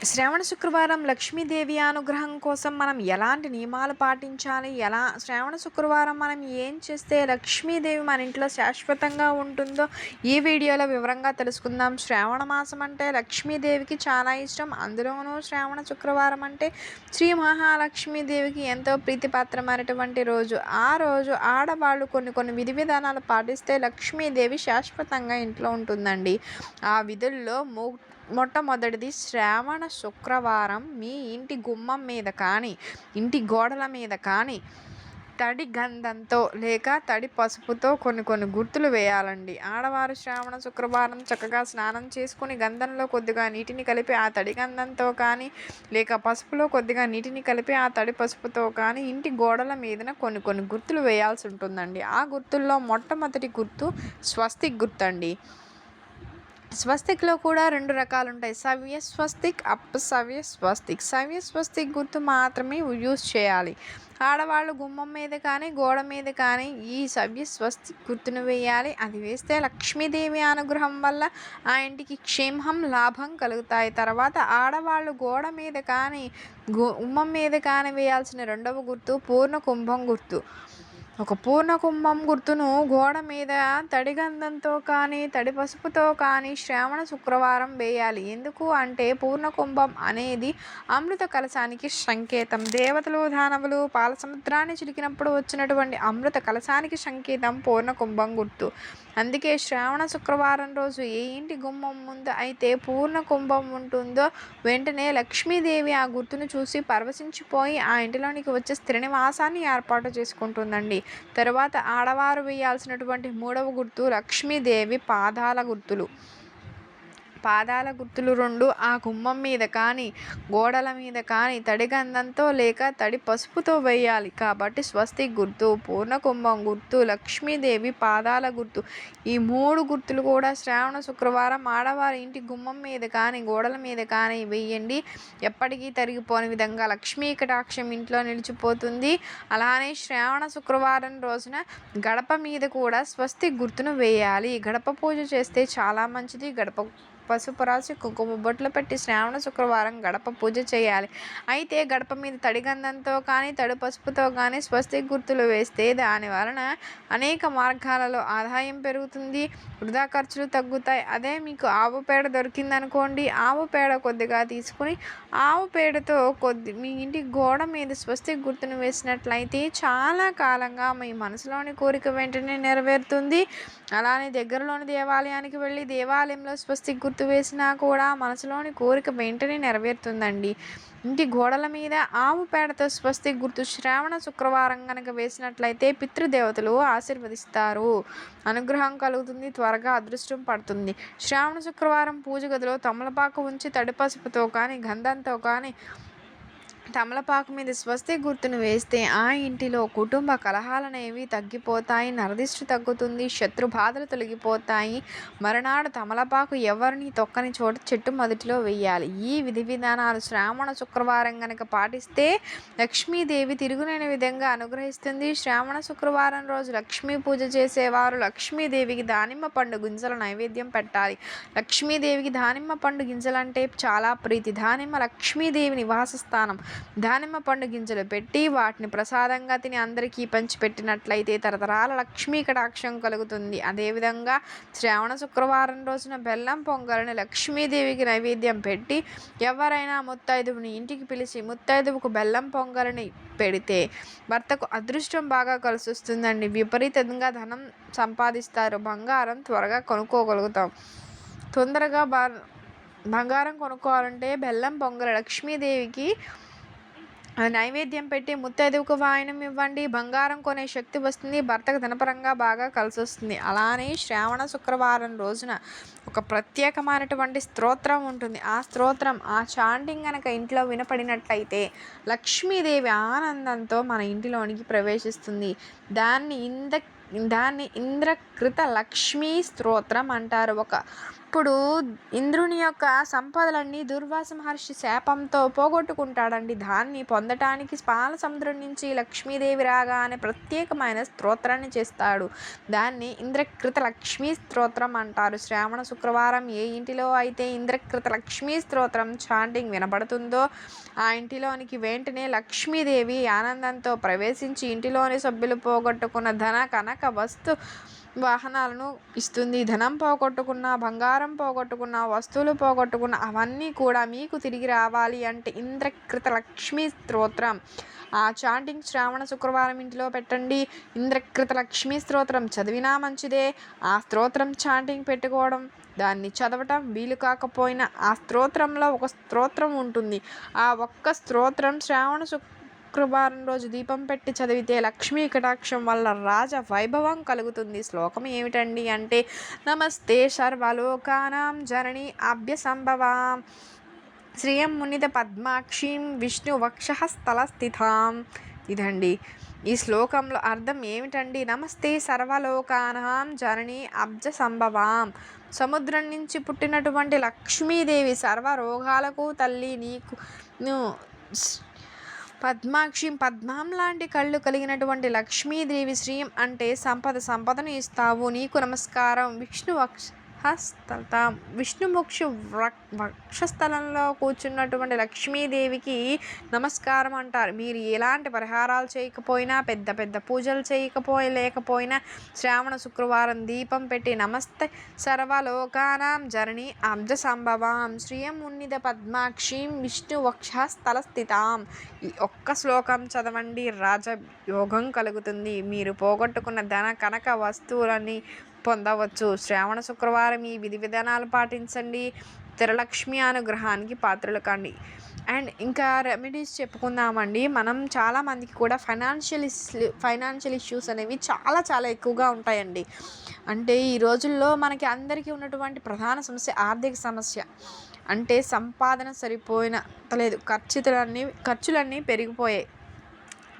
శ్రావణ శుక్రవారం లక్ష్మీదేవి అనుగ్రహం కోసం మనం ఎలాంటి నియమాలు పాటించాలి? ఎలా శ్రావణ శుక్రవారం మనం ఏం చేస్తే లక్ష్మీదేవి మన ఇంట్లో శాశ్వతంగా ఉంటుందో ఈ వీడియోలో వివరంగా తెలుసుకుందాం. శ్రావణ మాసం అంటే లక్ష్మీదేవికి చాలా ఇష్టం. అందులోనూ శ్రావణ శుక్రవారం అంటే శ్రీ మహాలక్ష్మీదేవికి ఎంతో ప్రీతిపాత్రమైనటువంటి రోజు. ఆ రోజు ఆడవాళ్ళు కొన్ని కొన్ని విధి విధానాలు పాటిస్తే లక్ష్మీదేవి శాశ్వతంగా ఇంట్లో ఉంటుందండి. ఆ విధుల్లో ము మొట్టమొదటిది శ్రావణ శుక్రవారం మీ ఇంటి గుమ్మం మీద కానీ ఇంటి గోడల మీద కానీ తడి గంధంతో లేక తడి పసుపుతో కొన్ని కొన్ని గుర్తులు వేయాలండి. ఆడవారు శ్రావణ శుక్రవారం చక్కగా స్నానం చేసుకుని గంధంలో కొద్దిగా నీటిని కలిపి ఆ తడి గంధంతో కానీ లేక పసుపులో కొద్దిగా నీటిని కలిపి ఆ తడి పసుపుతో కానీ ఇంటి గోడల మీదన కొన్ని కొన్ని గుర్తులు వేయాల్సి ఉంటుందండి. ఆ గుర్తుల్లో మొట్టమొదటి గుర్తు స్వస్తిక్ గుర్తండి. స్వస్తిక్లో కూడా రెండు రకాలు ఉంటాయి సవ్య స్వస్తిక్ అపసవ్య స్వస్తిక్. సవ్య స్వస్తిక్ గుర్తు మాత్రమే యూజ్ చేయాలి. ఆడవాళ్ళు గుమ్మం మీద కానీ గోడ మీద కానీ ఈ సవ్య స్వస్తిక్ గుర్తును వేయాలి. అది వేస్తే లక్ష్మీదేవి అనుగ్రహం వల్ల ఆ ఇంటికి క్షేమం లాభం కలుగుతాయి. తర్వాత ఆడవాళ్ళు గోడ మీద కానీ గుమ్మం మీద కానీ వేయాల్సిన రెండవ గుర్తు పూర్ణ కుంభం గుర్తు. ఒక పూర్ణ కుంభం గుర్తును గోడ మీద తడి గంధంతో కానీ తడి పసుపుతో కానీ శ్రావణ శుక్రవారం వేయాలి. ఎందుకు అంటే పూర్ణ కుంభం అనేది అమృత కలశానికి సంకేతం. దేవతలు దానవులు పాల సముద్రాన్ని చిలికినప్పుడు వచ్చినటువంటి అమృత కలశానికి సంకేతం పూర్ణ కుంభం గుర్తు. అందుకే శ్రావణ శుక్రవారం రోజు ఏ ఇంటి గుమ్మం ముందు అయితే పూర్ణ కుంభం ఉంటుందో వెంటనే లక్ష్మీదేవి ఆ గుర్తును చూసి పరవశించిపోయి ఆ ఇంటిలోనికి వచ్చే స్థిర నివాసాన్ని ఏర్పాటు చేసుకుంటుందండి. తరువాత ఆడవారు వేయాల్సినటువంటి మూడవ గుర్తు లక్ష్మీదేవి పాదాల గుర్తులు. పాదాల గుర్తులు రెండు ఆ గుమ్మం మీద కానీ గోడల మీద కానీ తడి గంధంతో లేక తడి పసుపుతో వేయాలి. కాబట్టి స్వస్తి గుర్తు పూర్ణ కుంభం గుర్తు లక్ష్మీదేవి పాదాల గుర్తు. ఈ మూడు గుర్తులు కూడా శ్రావణ శుక్రవారం ఆడవారి ఇంటి గుమ్మం మీద కానీ గోడల మీద కానీ వేయండి. ఎప్పటికీ తరిగిపోని విధంగా లక్ష్మీ కటాక్షం ఇంట్లో నిలిచిపోతుంది. అలానే శ్రావణ శుక్రవారం రోజున గడప మీద కూడా స్వస్తి గుర్తును వేయాలి. గడప పూజ చేస్తే చాలా మంచిది. గడప పసుపు రాసి కుంకుమ బొట్లు పెట్టి శ్రావణ శుక్రవారం గడప పూజ చేయాలి. అయితే గడప మీద తడిగంధంతో కానీ తడి పసుపుతో కానీ స్వస్తి గుర్తులు వేస్తే దాని వలన అనేక మార్గాలలో ఆదాయం పెరుగుతుంది వృధా ఖర్చులు తగ్గుతాయి. అదే మీకు ఆవు పేడ దొరికిందనుకోండి ఆవు పేడ కొద్దిగా తీసుకుని ఆవు పేడతో కొద్ది మీ ఇంటి గోడ మీద స్వస్తి గుర్తును వేసినట్లయితే చాలా కాలంగా మీ మనసులోని కోరిక వెంటనే నెరవేరుతుంది. అలానే దగ్గరలోని దేవాలయానికి వెళ్ళి దేవాలయంలో స్వస్తి గుర్తు గుర్తు వేసినా కూడా మనసులోని కోరిక వెంటనే నెరవేరుతుందండి. ఇంటి గోడల మీద ఆవు పేడతో స్వస్తి గుర్తు శ్రావణ శుక్రవారం కనుక వేసినట్లయితే పితృదేవతలు ఆశీర్వదిస్తారు. అనుగ్రహం కలుగుతుంది త్వరగా అదృష్టం పడుతుంది. శ్రావణ శుక్రవారం పూజ గదిలో తమలపాకు ఉంచి తడి పసుపుతో కానీ గంధంతో కానీ తమలపాకు మీద స్వస్తి గుర్తును వేస్తే ఆ ఇంటిలో కుటుంబ కలహాలనేవి తగ్గిపోతాయి నరదిష్టి తగ్గుతుంది శత్రు బాధలు తొలగిపోతాయి. మరునాడు తమలపాకు ఎవరిని తొక్కని చోట చెట్టు మొదటిలో వేయాలి. ఈ విధి విధానాలు శ్రావణ శుక్రవారం కనుక పాటిస్తే లక్ష్మీదేవి తిరుగులేని విధంగా అనుగ్రహిస్తుంది. శ్రావణ శుక్రవారం రోజు లక్ష్మీ పూజ చేసేవారు లక్ష్మీదేవికి దానిమ్మ పండు గింజల నైవేద్యం పెట్టాలి. లక్ష్మీదేవికి దానిమ్మ పండు గింజలంటే చాలా ప్రీతి. దానిమ్మ లక్ష్మీదేవి నివాస స్థానం దానిమ్మ పండు గింజలు పెట్టి వాటిని ప్రసాదంగా తిని అందరికీ పంచిపెట్టినట్లయితే తరతరాల లక్ష్మీ కటాక్షం కలుగుతుంది. అదేవిధంగా శ్రావణ శుక్రవారం రోజున బెల్లం పొంగల్ని లక్ష్మీదేవికి నైవేద్యం పెట్టి ఎవరైనా ముత్తైదువుని ఇంటికి పిలిచి ముత్తైదువుకు బెల్లం పొంగల్ని పెడితే భర్తకు అదృష్టం బాగా కలిసి వస్తుందండి విపరీతంగా ధనం సంపాదిస్తారు. బంగారం త్వరగా కొనుక్కోగలుగుతాం. తొందరగా బంగారం కొనుక్కోవాలంటే బెల్లం పొంగల్ లక్ష్మీదేవికి నైవేద్యం పెట్టి ముత్తైదువుకు వాయనం ఇవ్వండి. బంగారం కొనే శక్తి వస్తుంది. భర్తకు ధనపరంగా బాగా కలిసి వస్తుంది అలానే శ్రావణ శుక్రవారం రోజున ఒక ప్రత్యేకమైనటువంటి స్తోత్రం ఉంటుంది. ఆ స్తోత్రం ఆ చాంటింగ్ కనుక ఇంట్లో వినపడినట్లయితే లక్ష్మీదేవి ఆనందంతో మన ఇంటిలోనికి ప్రవేశిస్తుంది. దాన్ని ఇంద దాన్ని ఇంద్రకృత లక్ష్మీ స్తోత్రం అంటారు. ఒక అప్పుడు ఇంద్రుని యొక్క సంపదలన్నీ దుర్వాస మహర్షి శాపంతో పోగొట్టుకుంటాడండి. దాన్ని పొందటానికి పాల సముద్రం నుంచి లక్ష్మీదేవి రాగా అనే ప్రత్యేకమైన స్తోత్రాన్ని చేస్తాడు. దాన్ని ఇంద్రకృత లక్ష్మీ స్తోత్రం అంటారు. శ్రావణ శుక్రవారం ఏ ఇంటిలో అయితే ఇంద్రకృత లక్ష్మీ స్తోత్రం చాంటింగ్ వినబడుతుందో ఆ ఇంటిలోనికి వెంటనే లక్ష్మీదేవి ఆనందంతో ప్రవేశించి ఇంటిలోని సభ్యులు పోగొట్టుకున్న ధన కనక వస్తు వాహనాలను ఇస్తుంది. ధనం పోగొట్టుకున్న బంగారం పోగొట్టుకున్న వస్తువులు పోగొట్టుకున్న అవన్నీ కూడా మీకు తిరిగి రావాలి అంటే ఇంద్రకృత లక్ష్మీ స్తోత్రం. ఆ చాంటింగ్ శ్రావణ శుక్రవారం ఇంటిలో పెట్టండి. ఇంద్రకృత లక్ష్మీ స్తోత్రం చదివినా మంచిదే. ఆ స్తోత్రం చాంటింగ్ పెట్టుకోవడం దాన్ని చదవటం వీలు కాకపోయినా ఆ స్తోత్రంలో ఒక స్తోత్రం ఉంటుంది. ఆ ఒక్క స్తోత్రం శ్రావణ శుక్ర శుక్రవారం రోజు దీపం పెట్టి చదివితే లక్ష్మీ కటాక్షం వల్ల రాజ వైభవం కలుగుతుంది. శ్లోకం ఏమిటండి అంటే నమస్తే సర్వలోకానాం జనని అభ్య సంభవాం శ్రియం మునిత పద్మాక్షీం విష్ణు వక్షస్థలస్థితాం ఇదండి. ఈ శ్లోకంలో అర్థం ఏమిటండి? నమస్తే సర్వలోకానాం జనని అబ్జ సంభవాం సముద్రం నుంచి పుట్టినటువంటి లక్ష్మీదేవి సర్వ రోగాలకు తల్లి నీకు పద్మాక్షి పద్మం లాంటి కళ్ళు కలిగినటువంటి లక్ష్మీదేవి శ్రీం అంటే సంపద సంపదను ఇస్తావు. నీకు నమస్కారం. విష్ణు స్థలం విష్ణుమోక్ష వక్షస్థలంలో కూర్చున్నటువంటి లక్ష్మీదేవికి నమస్కారం అంటారు. మీరు ఎలాంటి పరిహారాలు చేయకపోయినా పెద్ద పెద్ద పూజలు చేయకపోయి లేకపోయినా శ్రావణ శుక్రవారం దీపం పెట్టి నమస్తే సర్వలోకానాం జరణి అబ్జ సంభవాం శ్రీయం ఉన్నిద పద్మాక్షిం విష్ణు వక్షస్థల స్థితాం. ఈ ఒక్క శ్లోకం చదవండి. రాజయోగం కలుగుతుంది. మీరు పోగొట్టుకున్న ధన కనక వస్తువులని పొందవచ్చు. శ్రావణ శుక్రవారం ఈ విధి విధానాలు పాటించండి. తిరలక్ష్మి అనుగ్రహానికి పాత్రలు కండి. అండ్ ఇంకా రెమెడీస్ చెప్పుకుందామండి. మనం చాలామందికి కూడా ఫైనాన్షియల్ ఫైనాన్షియల్ ఇష్యూస్ అనేవి చాలా చాలా ఎక్కువగా ఉంటాయండి. అంటే ఈ రోజుల్లో మనకి అందరికీ ఉన్నటువంటి ప్రధాన సమస్య ఆర్థిక సమస్య. అంటే సంపాదన సరిపోయిన లేదు. ఖర్చులన్నీ ఖర్చులన్నీ పెరిగిపోయాయి.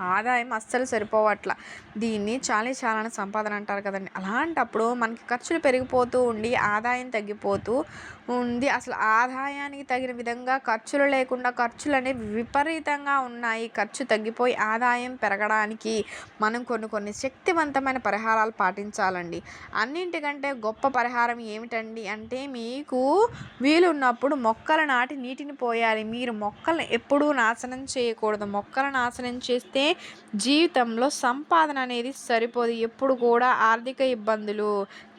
ఆదాయం అస్సలు సరిపోవట్ల. దీన్ని చాలీ చాలని సంపాదన అంటారు కదండి. అలాంటప్పుడు మనకి ఖర్చులు పెరిగిపోతూ ఉండి ఆదాయం తగ్గిపోతూ ఉంది అసలు ఆదాయానికి తగిన విధంగా ఖర్చులు లేకుండా ఖర్చులు అనేవి విపరీతంగా ఉన్నాయి. ఖర్చు తగ్గిపోయి ఆదాయం పెరగడానికి మనం కొన్ని కొన్ని శక్తివంతమైన పరిహారాలు పాటించాలండి. అన్నింటికంటే గొప్ప పరిహారం ఏమిటండి అంటే మీకు వీలున్నప్పుడు మొక్కలు నాటి నీటిని పోయాలి. మీరు మొక్కలను ఎప్పుడూ నాశనం చేయకూడదు. మొక్కలు నాశనం చేస్తే జీవితంలో సంపాదన అనేది సరిపోదు. ఎప్పుడు కూడా ఆర్థిక ఇబ్బందులు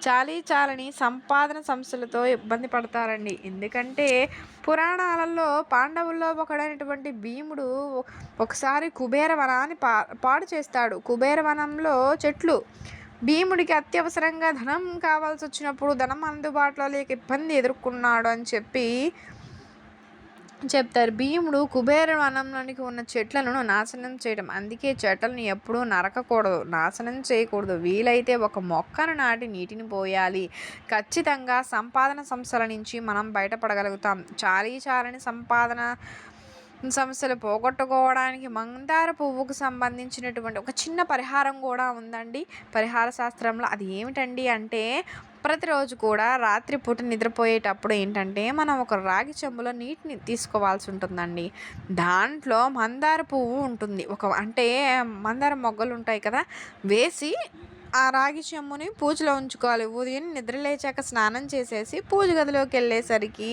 చాలీ చాలని సంపాదన సమస్యలతో ఇబ్బంది పడతారండి. ఎందుకంటే పురాణాలలో పాండవుల్లో ఒకడైనటువంటి భీముడు ఒకసారి కుబేర వనాన్ని పా పాడు చేస్తాడు. కుబేర వనంలో చెట్లు. భీముడికి అత్యవసరంగా ధనం కావాల్సి వచ్చినప్పుడు ధనం అందుబాటులో లేక ఇబ్బంది ఎదుర్కొన్నాడు అని చెప్పి చెప్తారు. భీముడు కుబేర వనంలోనికి ఉన్న చెట్లను నాశనం చేయడం. అందుకే చెట్లను ఎప్పుడూ నరకకూడదు. నాశనం చేయకూడదు. వీలైతే ఒక మొక్కను నాటి నీటిని పోయాలి. ఖచ్చితంగా సంపాదన సంస్థల నుంచి మనం బయటపడగలుగుతాం. చాలీ చాలని సంపాదన సమస్యలు పోగొట్టుకోవడానికి మందార పువ్వుకు సంబంధించినటువంటి ఒక చిన్న పరిహారం కూడా ఉందండి. పరిహార శాస్త్రంలో అది ఏమిటండి అంటే ప్రతిరోజు కూడా రాత్రిపూట నిద్రపోయేటప్పుడు ఏంటంటే మనం ఒక రాగి చెంబులో నీటిని తీసుకోవాల్సి ఉంటుందండి. దాంట్లో మందార పువ్వు ఉంటుంది. ఒక అంటే మందార మొగ్గలు ఉంటాయి కదా వేసి ఆ రాగి చెమ్ముని పూజలో ఉంచుకోవాలి. ఉదయం నిద్ర లేచాక స్నానం చేసేసి పూజ గదిలోకి వెళ్ళేసరికి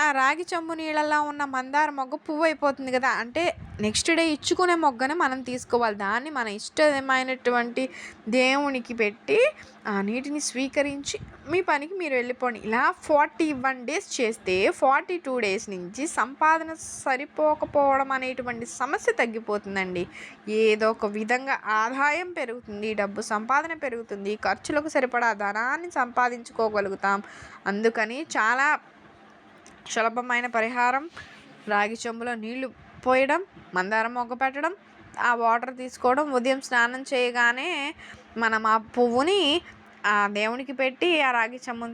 ఆ రాగి చెమ్ము నీళ్ళల్లో ఉన్న మందార మొగ్గ పువ్వు అయిపోతుంది కదా. అంటే నెక్స్ట్ డే ఇచ్చుకునే మొగ్గను మనం తీసుకోవాలి. దాన్ని మన ఇష్టమైనటువంటి దేవునికి పెట్టి ఆ నీటిని స్వీకరించి మీ పనికి మీరు వెళ్ళిపోండి. ఇలా ఫార్టీ వన్ డేస్ చేస్తే ఫార్టీ టూ డేస్ నుంచి సంపాదన సరిపోకపోవడం అనేటువంటి సమస్య తగ్గిపోతుందండి. ఏదో ఒక విధంగా ఆదాయం పెరుగుతుంది డబ్బు సంపాదన పెరుగుతుంది ఖర్చులకు సరిపడా ధనాన్ని సంపాదించుకోగలుగుతాం. అందుకని చాలా సులభమైన పరిహారం. రాగి చెంబులో నీళ్ళు పోయడం మందారం మొగ్గ పెట్టడం ఆ వాటర్ తీసుకోవడం ఉదయం స్నానం చేయగానే మనం ఆ పువ్వుని ఆ దేవునికి పెట్టి ఆ రాగి చెంబు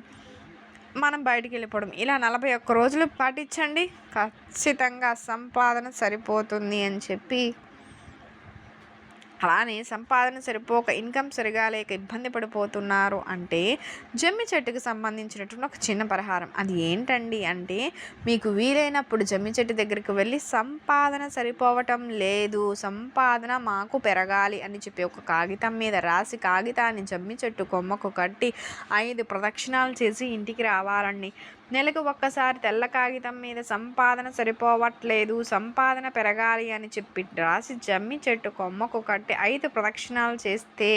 మనం బయటికి వెళ్ళిపోవడం. ఇలా నలభై ఒక్క రోజులు పాటించండి. ఖచ్చితంగా సంపాదన సరిపోతుంది అని చెప్పి అలానే సంపాదన సరిపోక ఇన్కమ్ సరిగా లేక ఇబ్బంది పడిపోతున్నారు అంటే జమ్మి చెట్టుకు సంబంధించినటువంటి ఒక చిన్న పరిహారం. అది ఏంటండి అంటే మీకు వీలైనప్పుడు జమ్మి చెట్టు దగ్గరికి వెళ్ళి సంపాదన సరిపోవటం లేదు సంపాదన మాకు పెరగాలి అని చెప్పి ఒక కాగితం మీద రాసి కాగితాన్ని జమ్మి చెట్టు కొమ్మకు కట్టి ఐదు ప్రదక్షిణాలు చేసి ఇంటికి రావాలండి. నెలకు ఒక్కసారి తెల్ల కాగితం మీద సంపాదన సరిపోవట్లేదు సంపాదన పెరగాలి అని చెప్పి రాసి జమ్మి చెట్టు కొమ్మకు కట్టి ఐదు ప్రదక్షిణాలు చేస్తే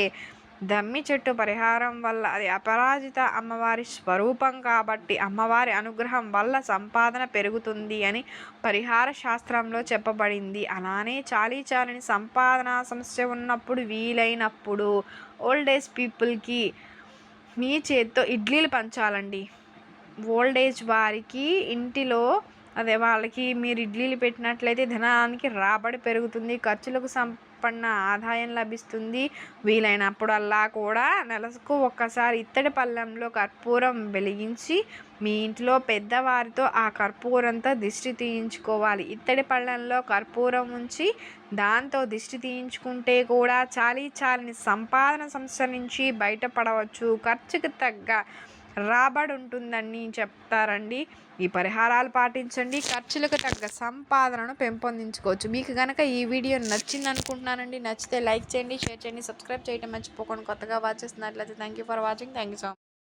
దమ్మి చెట్టు పరిహారం వల్ల అది అపరాజిత అమ్మవారి స్వరూపం కాబట్టి అమ్మవారి అనుగ్రహం వల్ల సంపాదన పెరుగుతుంది అని పరిహార శాస్త్రంలో చెప్పబడింది. అలానే చాలీ చాలని సంపాదన సమస్య ఉన్నప్పుడు వీలైనప్పుడు ఓల్డ్ ఏజ్ పీపుల్కి మీ చేత్తో ఇడ్లీలు పంచాలండి. ఓల్డ్ ఏజ్ వారికి ఇంటిలో అదే వాళ్ళకి మీరు ఇడ్లీలు పెట్టినట్లయితే ధనానికి రాబడి పెరుగుతుంది ఖర్చులకు సంపన్న ఆదాయం లభిస్తుంది. వీలైనప్పుడల్లా కూడా నెలకు ఒక్కసారి ఇత్తడి పళ్ళెంలో కర్పూరం వెలిగించి మీ ఇంట్లో పెద్దవారితో ఆ కర్పూరంతో దిష్టి తీయించుకోవాలి. ఇత్తడి పళ్ళెంలో కర్పూరం ఉంచి దాంతో దిష్టి తీయించుకుంటే కూడా చాలీ చాలని సంపాదన సంస్థ నుంచి బయటపడవచ్చు. ఖర్చుకు తగ్గ రాబడి ఉంటుందని చెప్తారండి. ఈ పరిహారాలు పాటించండి. ఖర్చులకు తగ్గ సంపాదనను పెంపొందించుకోవచ్చు. మీకు కనుక ఈ వీడియో నచ్చింది అనుకుంటున్నానండి నచ్చితే లైక్ చేయండి షేర్ చేయండి సబ్స్క్రైబ్ చేయడం మర్చిపోకుండా కొత్తగా వాచ్ చేస్తున్నట్లయితే thank you for watching thank you so much